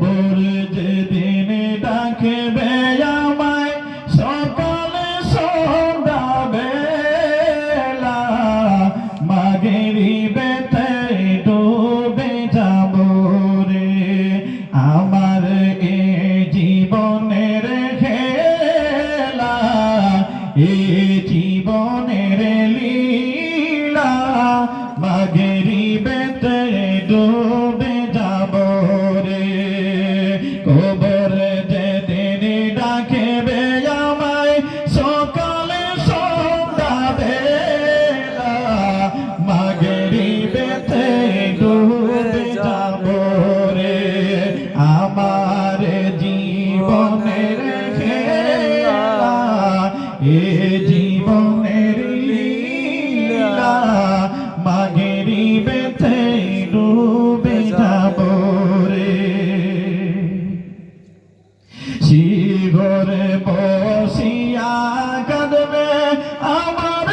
ভোর যেদিন ডাকবে আমায় সকালে সন্ধ্যা বেলা মাগেরি বেতে আমার এ জীবনের খেলা এ এ জীবনের লীলা মাগরিবেতে ডুবে যাব রে। শিগরে বসিয়া কাঁদবে আমার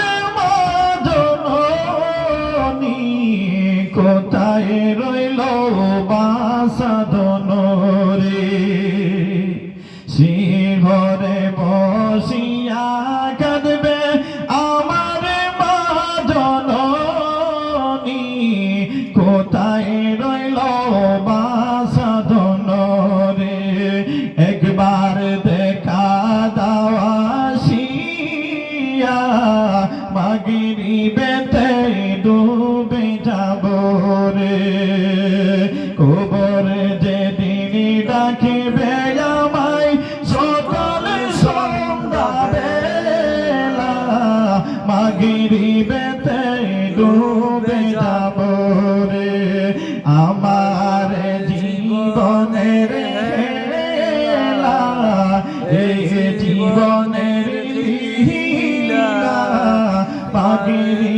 মজনী কোথায় রইল বাসাদন কোথায় রইল বাসাদন রে? একবার দেখা দাওয়াশিয়া মাগিরি বেতে ডুবে যাব রে। কবর যেদিন ডাকিবে আমায়, সকাল সন্ধ্যা বেলা মাগিরি বেতে পাগিরি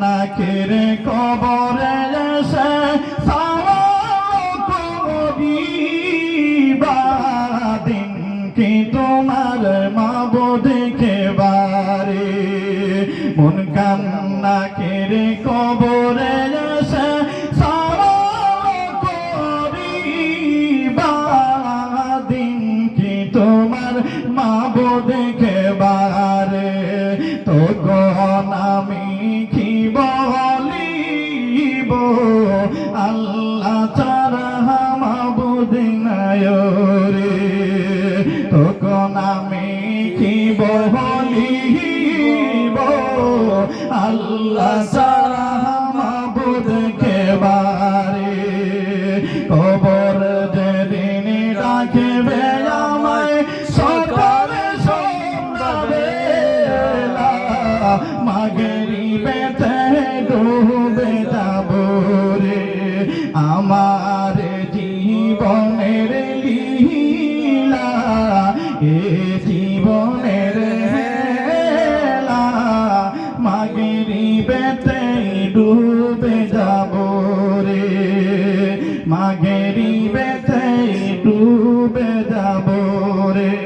নাকের কবরে এসে দিন কি তোমার মা দেখে বারে মন কান্না কেড়ে কবরে এসে দিন কি তোমার মা দেখে বারে তো গন আমি কি বলিব, আল্লাহ ছাড়া মাবুদ নাই রে তখন আমি কি বলিব, আল্লাহ ছাড়া মাবুদ কেবারে কবর যেদিন ডাকবে আমায়, সকালে সন্ধ্যা বেলা মাগরি বেতে ডুবে যাব রে। আমার জীবনের লীলা, এ জীবনের হেলা মাগরি বেতে ডুবে যাব রে। মাগরি বেতে ডুবে যাব রে।